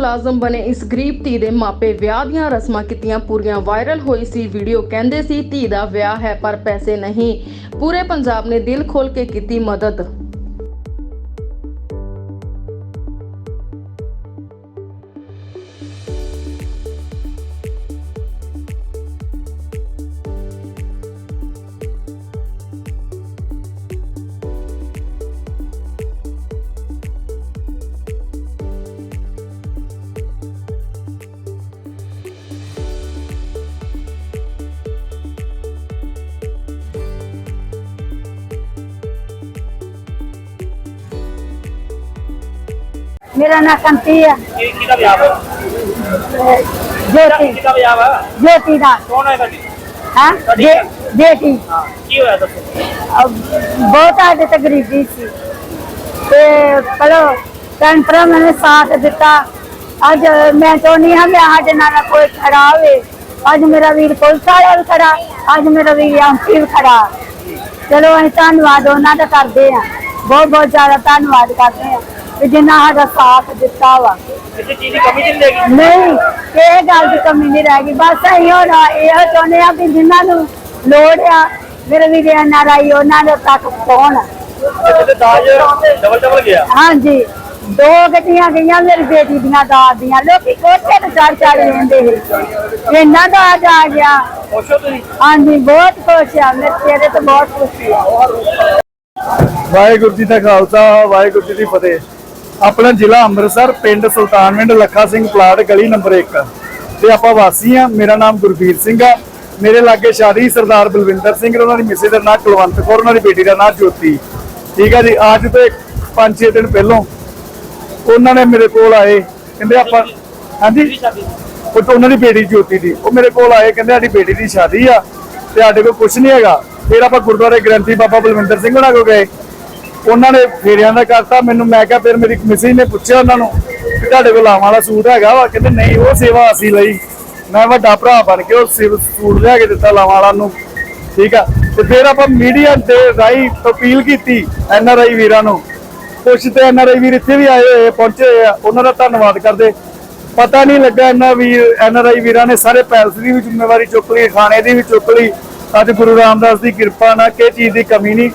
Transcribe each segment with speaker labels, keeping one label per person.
Speaker 1: ਮੁਲਾਜ਼ਮ ਬਣੇ ਇਸ ਗਰੀਬ ਧੀ ਦੇ ਮਾਪੇ ਵਿਆਹ ਦੀਆਂ ਰਸਮਾਂ ਕੀਤੀਆਂ ਪੂਰੀਆਂ ਵਾਇਰਲ ਹੋਈ ਸੀ। ਵੀਡੀਓ ਕਹਿੰਦੇ ਸੀ, ਧੀ ਦਾ ਵਿਆਹ ਹੈ, ਪਰ ਪੈਸੇ ਨਹੀਂ। ਪੂਰੇ ਪੰਜਾਬ ਨੇ ਦਿਲ ਖੋਲ ਕੇ ਕੀਤੀ ਮਦਦ।
Speaker 2: ਮੇਰਾ ਨਾਂ ਕੰਤੀ ਆ।
Speaker 3: ਕੀ ਕਿਹਦਾ ਵਿਆਹ ਵਾ?
Speaker 2: ਜੋਤੀ।
Speaker 3: ਕਿਹਦਾ ਵਿਆਹ ਵਾ?
Speaker 2: ਜੋਤੀ ਦਾ।
Speaker 3: ਕੌਣ ਹੈ ਤੁਹਾਡੀ?
Speaker 2: ਹਾਂ?
Speaker 3: ਤੁਹਾਡੀ
Speaker 2: ਬੇ- ਬੇਟੀ
Speaker 3: ਹਾਂ ਕੀ ਹੋਇਆ ਦੱਸੋ?
Speaker 2: ਅਹ ਬਹੁਤ ਆਡੇ ਤੇ ਗਰੀਬੀ ਸੀ। ਤੇ ਚਲੋ ਭੈਣ ਭਰਾਵਾਂ ਨੇ ਸਾਥ ਦਿੱਤਾ। ਅੱਜ ਮੈਂ ਚਾਹੁੰਦੀ ਹਾਂ ਕਿ ਸਾਡੇ ਨਾਲ ਕੋਈ ਖੜਾ ਹੋਵੇ। ਅੱਜ ਮੇਰਾ ਵੀਰ ਪੁਲਿਸ ਵਾਲਾ ਵੀ ਖੜਾ। ਅੱਜ ਮੇਰਾ ਵੀਰ ਐਮਪੀ ਵੀ ਖੜਾ। ਚਲੋ ਅਸੀਂ ਧੰਨਵਾਦ ਉਹਨਾਂ ਦਾ ਕਰਦੇ ਹਾਂ। ਬਹੁਤ ਬਹੁਤ ਜ਼ਿਆਦਾ ਧੰਨਵਾਦ ਕਰਦੇ ਹਾਂ। ਕਿ ਜਿਨ੍ਹਾਂ ਸਾਡਾ ਸਾਥ ਦਿੱਤਾ ਵਾ।
Speaker 3: ਕਿਸੇ ਚੀਜ਼ ਦੀ ਕਮੀ ਨਹੀਂ ਲੱਗੀ
Speaker 2: ਨਹੀਂ ਇਹ ਗੱਲ ਦੀ ਕਮੀ ਨਹੀਂ ਰਹਿ ਗਈ ਬਸ ਅਸੀਂ ਹੁਣ ਇਹ ਚਾਹੁੰਦੇ ਆ ਕਿ ਜਿਨ੍ਹਾਂ ਨੂੰ ਲੋੜ ਆ ਮੇਰੇ ਵੀ ਦੇ ਆਈ ਉਹਨਾਂ ਦੇ ਤੱਕ ਪਹੁੰਚ।
Speaker 3: ਇੱਥੇ ਤੇ ਦਾਜ ਡਬਲ ਡਬਲ ਗਿਆ।
Speaker 2: ਹਾਂਜੀ ਦੋ ਗੱਡੀਆਂ ਗਈਆਂ ਮੇਰੀ ਬੇਟੀ ਦੀਆਂ ਦਾਦ ਦੀਆਂ। ਲੋਕੀ ਕੋਠੇ ਤੇ ਚੜ ਚੜ ਲੈਂਦੇ ਸੀ। ਇੰਨਾ ਦਾਜ ਆ ਗਿਆ।
Speaker 3: ਤੁਸੀਂ?
Speaker 2: ਹਾਂਜੀ ਬਹੁਤ ਖੁਸ਼ ਆ। ਮੇਰੇ ਤੇਰੇ ਤੇ ਬਹੁਤ ਖੁਸ਼ੀ ਆ।
Speaker 4: ਵਾਹਿਗੁਰੂ ਜੀ ਦਾ ਖਾਲਸਾ ਵਾਹਿਗੁਰੂ ਜੀ ਦੀ ਫਤਿਹ। ਆਪਣਾ ਜ਼ਿਲ੍ਹਾ ਅੰਮ੍ਰਿਤਸਰ, ਪਿੰਡ ਸੁਲਤਾਨਵਿੰਡ, ਲੱਖਾ ਸਿੰਘ ਪਲਾਟ, ਗਲੀ ਨੰਬਰ 1 ਤੇ ਆਪਾਂ ਵਾਸੀ ਆ ਮੇਰਾ ਨਾਮ ਗੁਰਬੀਰ ਸਿੰਘ ਆ। ਮੇਰੇ ਲਾਗੇ ਸ਼ਾਦੀ ਸਰਦਾਰ ਬਲਵਿੰਦਰ ਸਿੰਘ ਉਹਨਾਂ ਦੀ ਮਿਸੇ ਦਾ ਨਾਮ ਕੁਲਵੰਤ ਕੌਰ, ਉਹਨਾਂ ਦੀ ਬੇਟੀ ਦਾ ਨਾਮ ਜੋਤੀ। ਠੀਕ ਆ ਜੀ, ਅੱਜ ਤੋਂ 5-6 ਦਿਨ ਪਹਿਲਾਂ ਉਹਨਾਂ ਨੇ ਮੇਰੇ ਕੋਲ ਆਏ, ਕਹਿੰਦੇ ਆਪਾਂ ਹਾਂਜੀ? ਉਹ ਉਹਨਾਂ ਦੀ ਬੇਟੀ ਜੋਤੀ ਦੀ, ਉਹ ਮੇਰੇ ਕੋਲ ਆਏ, ਕਹਿੰਦੇ ਸਾਡੀ ਬੇਟੀ ਦੀ ਸ਼ਾਦੀ ਆ, ਤੇ ਸਾਡੇ ਕੋਲ ਕੁਝ ਨਹੀਂ ਹੈਗਾ। ਫਿਰ ਆਪਾਂ ਗੁਰਦੁਆਰੇ ਗ੍ਰੰਥੀ ਬਾਬਾ ਬਲਵਿੰਦਰ ਸਿੰਘ ਉਹਨਾਂ ਕੋਲ ਗਏ। ਉਹਨਾਂ ਨੇ ਫੇਰਿਆਂ ਦਾ ਕਰਤਾ, ਮੈਨੂੰ ਮੈਂ ਕਿਹਾ ਫਿਰ ਮੇਰੀ ਮਿਸੀ ਨੇ ਪੁੱਛਿਆ ਉਹਨਾਂ ਨੂੰ ਤੁਹਾਡੇ ਕੋਲ ਲਾਵਾਂ ਵਾਲਾ ਸੂਟ ਹੈਗਾ ਵਾ? ਕਹਿੰਦੇ ਨਹੀਂ, ਉਹ ਸੇਵਾ ਅਸੀਂ ਲਈ। ਮੈਂ ਵੱਡਾ ਭਰਾ ਬਣ ਕੇ ਉਹ ਸੂਟ ਲਿਆ ਕੇ ਦਿੱਤਾ ਲਾਵਾਂ ਵਾਲਾ ਨੂੰ। ਠੀਕ ਆ? ਤੇ ਫਿਰ ਆਪਾਂ ਮੀਡੀਆ ਦੇ ਰਾਹੀਂ ਅਪੀਲ ਕੀਤੀ ਐਨ ਆਰ ਆਈ ਵੀਰਾਂ ਨੂੰ। ਕੁਛ ਤੇ ਐਨ ਆਰ ਆਈ ਵੀਰ ਇੱਥੇ ਵੀ ਆਏ ਹੋਏ, ਪਹੁੰਚੇ ਹੋਏ ਆ, ਉਹਨਾਂ ਦਾ ਧੰਨਵਾਦ ਕਰਦੇ। ਪਤਾ ਨਹੀਂ ਲੱਗਾ N R Veer N R I ਵੀਰਾਂ ਨੇ ਸਾਰੇ ਪੈਲਸ ਦੀ ਵੀ ਜ਼ਿੰਮੇਵਾਰੀ ਚੁੱਕ ਲਈ ਖਾਣੇ ਦੀ ਵੀ ਚੁੱਕ ਲਈ। ਅੱਜ ਗੁਰੂ ਰਾਮਦਾਸ ਦੀ ਕਿਰਪਾ ਨਾਲ ਕਿਸੇ ਚੀਜ਼ ਦੀ ਕਮੀ ਨਹੀਂ।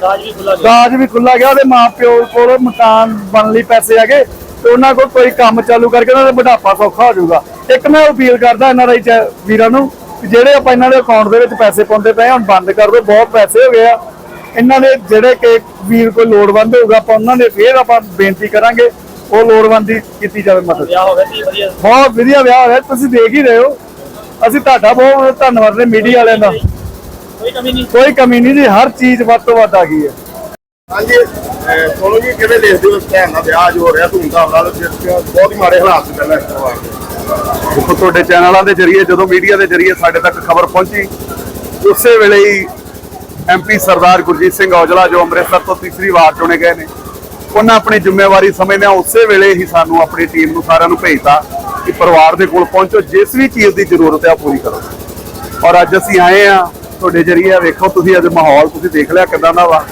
Speaker 3: ਦਾਜ ਵੀ ਖੁੱਲਾ ਗਿਆ।
Speaker 4: ਉਹਦੇ ਮਾਂ ਪਿਓ ਕੋਲ ਮਕਾਨ ਬਣ ਲਈ ਪੈਸੇ ਹੈਗੇ ਤੇ ਉਹਨਾਂ ਕੋਲ ਕੋਈ ਕੰਮ ਚਾਲੂ ਕਰਕੇ ਉਹਨਾਂ ਦਾ ਬੁਢਾਪਾ ਸੌਖਾ ਹੋ ਜਾਊਗਾ। ਇੱਕ ਮੈਂ ਅਪੀਲ ਕਰਦਾ ਆਰ ਆਈ ਵੀਰਾਂ ਨੂੰ ਕਿ ਜਿਹੜੇ ਆਪਾਂ ਇਹਨਾਂ ਦੇ ਅਕਾਊਂਟ ਦੇ ਵਿੱਚ ਪੈਸੇ ਪਾਉਂਦੇ ਪਏ ਆ, ਹੁਣ ਬੰਦ ਕਰ ਦਿਓ ਬਹੁਤ ਪੈਸੇ ਹੋ ਗਏ ਆ। ਇਹਨਾਂ ਦੇ ਜਿਹੜੇ ਕਿ ਵੀਰ ਕੋਈ ਲੋੜਵੰਦ ਹੋਊਗਾ ਆਪਾਂ ਉਹਨਾਂ ਦੇ ਫੇਰ ਆਪਾਂ ਬੇਨਤੀ ਕਰਾਂਗੇ ਉਹ ਲੋੜਵੰਦ ਦੀ ਕੀਤੀ ਜਾਵੇ ਮਦਦ।
Speaker 3: ਵਿਆਹ ਹੋ ਗਿਆ ਸੀ ਵਧੀਆ।
Speaker 4: ਬਹੁਤ ਵਧੀਆ ਵਿਆਹ ਹੋਇਆ ਤੁਸੀਂ ਦੇਖ ਹੀ ਰਹੇ ਹੋ। ਅਸੀਂ ਤੁਹਾਡਾ ਬਹੁਤ ਧੰਨਵਾਦ ਨੇ ਮੀਡੀਆ ਵਾਲਿਆਂ ਦਾ।
Speaker 3: ਕੋਈ ਕਮੀ ਨਹੀਂ।
Speaker 4: ਕੋਈ ਕਮੀ ਨਹੀਂ ਜੀ ਹਰ ਚੀਜ਼ ਵੱਧ ਤੋਂ ਵੱਧ ਆ ਗਈ ਹੈ।
Speaker 5: ਹਾਂਜੀ ਸੋਨੂੰ ਜੀ ਕਿਵੇਂ ਦੇਖਦੇ ਹੋ ਭੈਣ ਦਾ ਵਿਆਹ ਜੋ ਹੋ ਰਿਹਾ ਧੂਮਧਾਮ ਨਾਲ? ਜਿਸ ਬਹੁਤ ਹੀ ਮਾੜੇ ਹਾਲਾਤ ਸੀ ਪਹਿਲਾਂ ਇਸ ਤੋਂ
Speaker 4: ਦੇਖੋ ਤੁਹਾਡੇ ਚੈਨਲਾਂ ਦੇ ਜ਼ਰੀਏ ਜਦੋਂ ਮੀਡੀਆ ਦੇ ਜ਼ਰੀਏ ਸਾਡੇ ਤੱਕ ਖਬਰ ਪਹੁੰਚੀ ਉਸੇ ਵੇਲੇ ਹੀ ਐਮਪੀ ਸਰਦਾਰ ਗੁਰਜੀਤ ਸਿੰਘ ਔਜਲਾ ਜੋ ਅੰਮ੍ਰਿਤਸਰ ਤੋਂ ਤੀਸਰੀ ਵਾਰ ਚੁਣੇ ਗਏ ਨੇ ਉਹਨਾਂ ਆਪਣੀ ਜ਼ਿੰਮੇਵਾਰੀ ਸਮਝਦਿਆਂ ਉਸੇ ਵੇਲੇ ਹੀ ਸਾਨੂੰ ਆਪਣੀ ਟੀਮ ਨੂੰ ਸਾਰਿਆਂ ਨੂੰ ਭੇਜਤਾ ਕਿ ਪਰਿਵਾਰ ਦੇ ਕੋਲ ਪਹੁੰਚੋ ਜਿਸ ਵੀ ਚੀਜ਼ ਦੀ ਜ਼ਰੂਰਤ ਹੈ ਉਹ ਪੂਰੀ ਕਰੋ। ਔਰ ਅੱਜ ਅਸੀਂ ਆਏ ਆ ਤੁਹਾਡੇ ਜ਼ਰੀਏ ਵੇਖੋ ਤੁਸੀਂ ਅੱਜ ਮਾਹੌਲ, ਤੁਸੀਂ ਦੇਖ ਲਿਆ ਕਿਦਾਂ ਦਾ ਵਾ।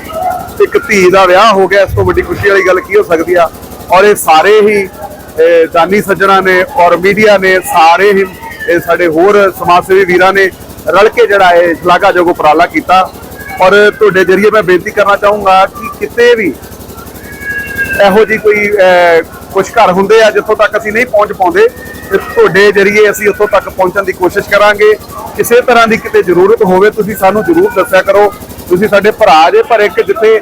Speaker 4: ਇੱਕ ਧੀ ਦਾ ਵਿਆਹ ਹੋ ਗਿਆ, ਇਸ ਤੋਂ ਵੱਡੀ ਖੁਸ਼ੀ ਵਾਲੀ ਗੱਲ ਕੀ ਹੋ ਸਕਦੀ ਆ? ਔਰ ਇਹ ਸਾਰੇ ਹੀ, ਇਹ ਦਾਨੀ ਸੱਜਣਾ ਨੇ ਔਰ ਮੀਡੀਆ ਨੇ, ਸਾਰੇ ਹੀ ਇਹ ਸਾਡੇ ਹੋਰ ਸਮਾਜ ਸੇਵੀ ਵੀਰਾਂ ਨੇ ਰਲ ਕੇ ਜਿਹੜਾ ਇਹ ਸ਼ਲਾਘਾਯੋਗ ਉਪਰਾਲਾ ਕੀਤਾ। ਔਰ ਤੁਹਾਡੇ ਜ਼ਰੀਏ ਮੈਂ ਬੇਨਤੀ ਕਰਨਾ ਚਾਹੂੰਗਾ ਕਿ ਕਿਤੇ ਵੀ ਇਹੋ ਜੀ ਕੋਈ ਕੁਝ ਘਰ ਹੁੰਦੇ ਆ ਜਿੱਥੋਂ ਤੱਕ ਅਸੀਂ ਨਹੀਂ ਪਹੁੰਚ ਪਾਉਂਦੇ ਤੇ ਤੁਹਾਡੇ ਜਰੀਏ ਅਸੀਂ ਉੱਥੋਂ ਤੱਕ ਪਹੁੰਚਣ ਦੀ ਕੋਸ਼ਿਸ਼ ਕਰਾਂਗੇ। ਕਿਸੇ ਤਰ੍ਹਾਂ ਦੀ ਕਿਤੇ ਜ਼ਰੂਰਤ ਹੋਵੇ ਤੁਸੀਂ ਸਾਨੂੰ ਜ਼ਰੂਰ ਦੱਸਿਆ ਕਰੋ। ਤੁਸੀਂ ਸਾਡੇ ਭਰਾ ਜੇ ਪਰ ਇੱਕ ਜਿੱਥੇ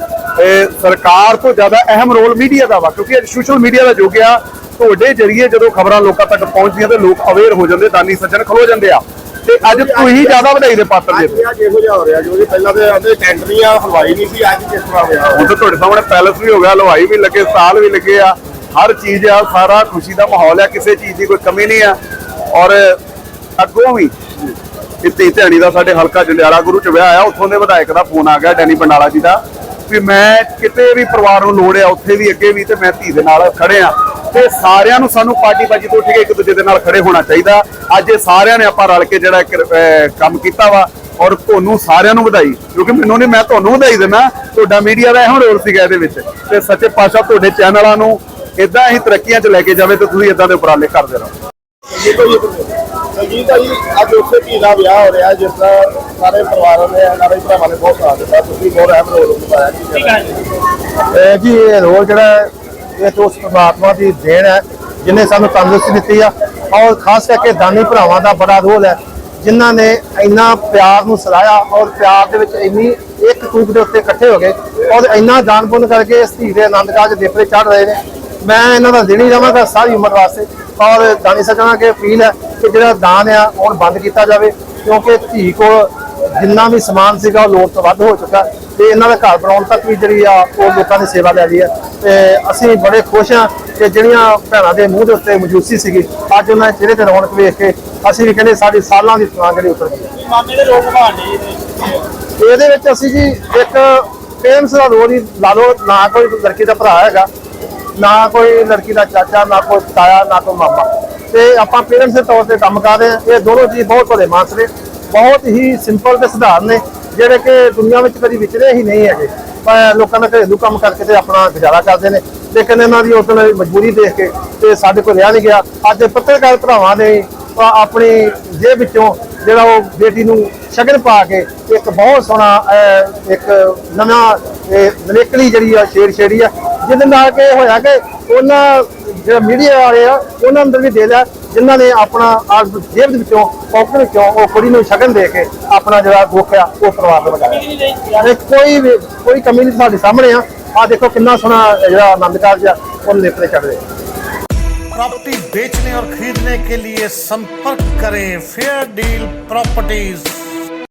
Speaker 4: ਸਰਕਾਰ ਤੋਂ ਜ਼ਿਆਦਾ ਅਹਿਮ ਰੋਲ ਮੀਡੀਆ ਦਾ ਵਾ ਕਿਉਂਕਿ ਅੱਜ ਸੋਸ਼ਲ ਮੀਡੀਆ ਦਾ ਯੁੱਗ ਆ ਤੁਹਾਡੇ ਜਰੀਏ ਜਦੋਂ ਖਬਰਾਂ ਲੋਕਾਂ ਤੱਕ ਪਹੁੰਚਦੀਆਂ ਤੇ ਲੋਕ ਅਵੇਅਰ ਹੋ ਜਾਂਦੇ ਦਾਨੀ ਸੱਜਣ ਖਲੋ ਜਾਂਦੇ ਆ। ਤੇ ਅੱਜ ਤੁਸੀਂ ਜ਼ਿਆਦਾ ਵਧਾਈ ਦੇ ਪਾਤਰ
Speaker 5: ਅੱਜ
Speaker 4: ਜੇ
Speaker 5: ਵਿਆਹ ਕਿਹੋ ਜਿਹਾ ਹੋ ਰਿਹਾ ਜੀ ਪਹਿਲਾਂ ਤੇ ਆਂਦੇ ਟੈਂਡਰੀਆਂ ਹਲਵਾਈ ਨਹੀਂ ਸੀ ਅੱਜ ਕਿਸ ਤਰ੍ਹਾਂ ਵਿਆਹ
Speaker 4: ਹੁਣ ਤਾਂ ਤੁਹਾਡੇ ਸਾਹਮਣੇ ਪੈਲਸ ਵੀ ਹੋ ਗਿਆ ਹਲਵਾਈ ਵੀ ਲੱਗੇ ਸਟਾਲ ਵੀ ਲੱਗੇ ਆ। ਹਰ ਚੀਜ਼ ਆ, ਸਾਰਾ ਖੁਸ਼ੀ ਦਾ ਮਾਹੌਲ ਆ, ਕਿਸੇ ਚੀਜ਼ ਦੀ ਕੋਈ ਕਮੀ ਨਹੀਂ ਆ। ਔਰ ਅੱਗੋਂ ਵੀ ਇੱਥੇ ਧਿਆਣੀ ਦਾ ਸਾਡੇ ਹਲਕਾ ਜੰਡਿਆਲਾ ਗੁਰੂ ਚ ਵਿਆਹ ਆ, ਉੱਥੋਂ ਦੇ ਵਿਧਾਇਕ ਦਾ ਫੋਨ ਆ ਗਿਆ ਡੈਨੀ ਬੰਡਾਲਾ ਜੀ ਦਾ, ਵੀ ਮੈਂ ਕਿਤੇ ਵੀ ਪਰਿਵਾਰ ਨੂੰ ਲੋੜ ਆ, ਉੱਥੇ ਵੀ ਅੱਗੇ ਵੀ ਤੇ ਮੈਂ ਧੀ ਦੇ ਨਾਲ ਖੜੇ ਆ। ਤੇ ਸਾਰਿਆਂ ਨੂੰ ਸਾਨੂੰ ਪਾਰਟੀ ਬਾਜੀ ਤੋਂ ਉੱਠ ਕੇ ਇੱਕ ਦੂਜੇ ਦੇ ਨਾਲ ਖੜੇ ਹੋਣਾ ਚਾਹੀਦਾ। ਅੱਜ ਇਹ ਸਾਰਿਆਂ ਨੇ ਆਪਾਂ ਰਲ ਕੇ ਜਿਹੜਾ ਕੰਮ ਕੀਤਾ ਵਾ, ਔਰ ਤੁਹਾਨੂੰ ਸਾਰਿਆਂ ਨੂੰ ਵਧਾਈ। ਕਿਉਂਕਿ ਮੈਨੂੰ ਨਹੀਂ, ਮੈਂ ਤੁਹਾਨੂੰ ਵਧਾਈ ਦੇਣਾ। ਤੁਹਾਡਾ ਮੀਡੀਆ ਦਾ ਇਹੋ ਰੋਲ ਸੀਗਾ ਇਹਦੇ ਵਿੱਚ। ਤੇ ਸੱਚੇ ਪਾਤਸ਼ਾਹ ਤੁਹਾਡੇ ਚੈਨਲਾਂ ਨੂੰ ਇਦਾਂ ਹੀ ਤਰੱਕੀਆਂ 'ਚ ਲੈ ਕੇ ਜਾਵੇ ਤੇ ਤੁਸੀਂ ਇਦਾਂ ਦੇ ਉਪਰਾਲੇ ਕਰਦੇ ਰਹੋ।
Speaker 5: ਜੀ ਭਾਈ ਸੰਜੀਤ ਭਾਈ ਅੱਜ ਉਸੇ ਧੀ ਦਾ ਵਿਆਹ ਹੋ ਰਿਹਾ ਜਿਸ ਦਾ ਸਾਰੇ ਪਰਿਵਾਰਾਂ ਨੇ ਸਾਰੇ ਭਰਾਵਾਂ ਨੇ ਬਹੁਤ ਸਾਥ ਦਿੱਤਾ। ਤੁਸੀਂ ਬਹੁਤ ਅਹਿਮ ਰੋਲ ਨਿਭਾਇਆ। ਜੀ
Speaker 3: ਠੀਕ ਹੈ ਜੀ।
Speaker 6: ਇਹ ਜੀ ਇਹ ਰੋਲ ਜਿਹੜਾ ਹੈ, ਇਹ ਤੋਂ ਉਸ ਪਰਮਾਤਮਾ ਦੀ ਦੇਣ ਹੈ ਜਿਨੇ ਸਾਨੂੰ ਤੰਦਰੁਸਤੀ ਦਿੱਤੀ ਆ। ਔਰ ਖਾਸ ਕਰਕੇ ਦਾਨੀ ਭਰਾਵਾਂ ਦਾ ਬੜਾ ਰੋਲ ਹੈ ਜਿਨ੍ਹਾਂ ਨੇ ਇੰਨਾ ਪਿਆਰ ਨੂੰ ਸਰਾਇਆ ਔਰ ਪਿਆਰ ਦੇ ਵਿੱਚ ਇੰਨੀ ਇੱਕ ਟੂਕ ਦੇ ਉੱਤੇ ਇਕੱਠੇ ਹੋ ਗਏ। ਔਰ ਇੰਨਾ ਦਾਨ ਪੁੰਨ ਕਰਕੇ ਇਸ ਧੀ ਦੇ ਆਨੰਦ ਕਾਜ ਦੇਪਰੇ ਚੜ ਰਹੇ ਨੇ। ਮੈਂ ਇਹਨਾਂ ਦਾ ਦੇਣੀ ਰਵਾਂਗਾ ਸਾਰੀ ਉਮਰ ਵਾਸਤੇ। ਔਰ ਦਾਨੀ ਸੱਜਣਾ ਕੇ ਅਪੀਲ ਹੈ ਕਿ ਜਿਹੜਾ ਦਾਨ ਆ ਹੁਣ ਬੰਦ ਕੀਤਾ ਜਾਵੇ ਕਿਉਂਕਿ ਧੀ ਕੋਲ ਜਿੰਨਾ ਵੀ ਸਮਾਨ ਸੀਗਾ ਉਹ ਲੋੜ ਤੋਂ ਵੱਧ ਹੋ ਚੁੱਕਾ। ਤੇ ਇਹਨਾਂ ਦਾ ਘਰ ਬਣਾਉਣ ਤੱਕ ਵੀ ਜਿਹੜੀ ਆ ਉਹ ਲੋਕਾਂ ਦੀ ਸੇਵਾ ਲੈ ਰਹੀ ਹੈ। ਤੇ ਅਸੀਂ ਬੜੇ ਖੁਸ਼ ਹਾਂ ਕਿ ਜਿਹੜੀਆਂ ਭੈਣਾਂ ਦੇ ਮੂੰਹ ਦੇ ਉੱਤੇ ਮਜੂਸੀ ਸੀਗੀ ਅੱਜ ਉਹਨਾਂ ਦੇ ਚਿਹਰੇ ਤੇ ਰੌਣਕ ਵੇਖ ਕੇ ਅਸੀਂ ਵੀ ਕਹਿੰਦੇ ਸਾਡੀ ਸਾਲਾਂ ਦੀ ਤਵਾਂਗ ਜਿਹੜੀ ਉਤਰ ਗਈ।
Speaker 3: ਮਾਮੇ ਦੇ ਲੋਕ ਭਾਣ
Speaker 6: ਇਹਦੇ ਵਿੱਚ ਅਸੀਂ ਜੀ ਇੱਕ ਪੇਰੈਂਟਸ ਦਾ ਰੋਲ ਹੀ ਲਾ ਲਓ ਨਾ ਕੋਈ ਲੜਕੀ ਦਾ ਭਰਾ ਹੈਗਾ। ਨਾ ਕੋਈ ਲੜਕੀ ਦਾ ਚਾਚਾ, ਨਾ ਕੋਈ ਤਾਇਆ, ਨਾ ਕੋਈ ਮਾਮਾ। ਤੇ ਆਪਾਂ ਪੇਰੈਂਟਸ ਦੇ ਤੌਰ ਤੇ ਕੰਮ ਕਰ ਰਹੇ ਹਾਂ। ਇਹ ਦੋਨੋਂ ਚੀਜ਼ ਬਹੁਤ ਭਲੇ ਮਾਨਸ ਨੇ। ਬਹੁਤ ਹੀ ਸਿੰਪਲ ਤੇ ਸਧਾਰਨ ਨੇ। ਜਿਹੜੇ ਕਿ ਦੁਨੀਆ ਵਿੱਚ ਕਦੀ ਵਿਚਰੇ ਹੀ ਨਹੀਂ ਹੈਗੇ। ਪਰ ਲੋਕਾਂ ਦਾ ਘਰੇਲੂ ਕੰਮ ਕਰਕੇ ਤੇ ਆਪਣਾ ਗੁਜ਼ਾਰਾ ਕਰਦੇ ਨੇ। ਲੇਕਿਨ ਇਹਨਾਂ ਦੀ ਉਸ ਉਦੋਂ ਮਜਬੂਰੀ ਦੇਖ ਕੇ ਤੇ ਸਾਡੇ ਕੋਲ ਰਿਹਾ ਨਹੀਂ ਗਿਆ। ਅੱਜ ਪੱਤਰਕਾਰ ਭਰਾਵਾਂ ਨੇ ਆਪਣੀ ਜੇਬ ਵਿੱਚੋਂ ਜਿਹੜਾ ਉਹ ਬੇਟੀ ਨੂੰ ਸ਼ਗਨ ਪਾ ਕੇ ਇੱਕ ਬਹੁਤ ਸੋਹਣਾ ਇੱਕ ਨਵਾਂ, ਇਹ ਨਵੇਕਲੀ ਜਿਹੜੀ ਆ ਸ਼ੇਰ ਛੇੜੀ ਆ ਜਿਹਦੇ ਨਾਲ ਕਿ ਹੋਇਆ ਕਿ ਉਹਨਾਂ ਜਿਹੜਾ ਮੀਡੀਆ ਵਾਲੇ ਆ ਉਹਨਾਂ ਅੰਦਰ ਵੀ ਦੇ ਲਿਆ ਜਿਨ੍ਹਾਂ ਨੇ ਆਪਣਾ ਆਪ ਜੇਬ ਦੇ ਵਿੱਚੋਂ ਪੌਕਟ ਵਿੱਚੋਂ ਉਹ ਕੁੜੀ ਨੂੰ ਸ਼ਗਨ ਦੇ ਕੇ ਆਪਣਾ ਜਿਹੜਾ ਦੁੱਖ ਆ ਉਹ ਪਰਿਵਾਰ ਨੂੰ ਵਜਾਇਆ
Speaker 3: ਨਹੀਂ ਨਹੀਂ
Speaker 6: ਇਹ ਕੋਈ ਵੀ ਕੋਈ ਕਮੀ ਨਹੀਂ ਸਾਡੇ ਸਾਹਮਣੇ ਆ ਆ ਦੇਖੋ ਕਿੰਨਾ ਸੋਹਣਾ ਜਿਹੜਾ ਆਨੰਦ ਕਾਰਜ ਆ ਉਹ ਨੇਪਰੇ ਚੜ ਰਿਹਾ
Speaker 7: प्रॉपर्टी बेचने और खरीदने के लिए संपर्क करें फेयर डील प्रॉपर्टीज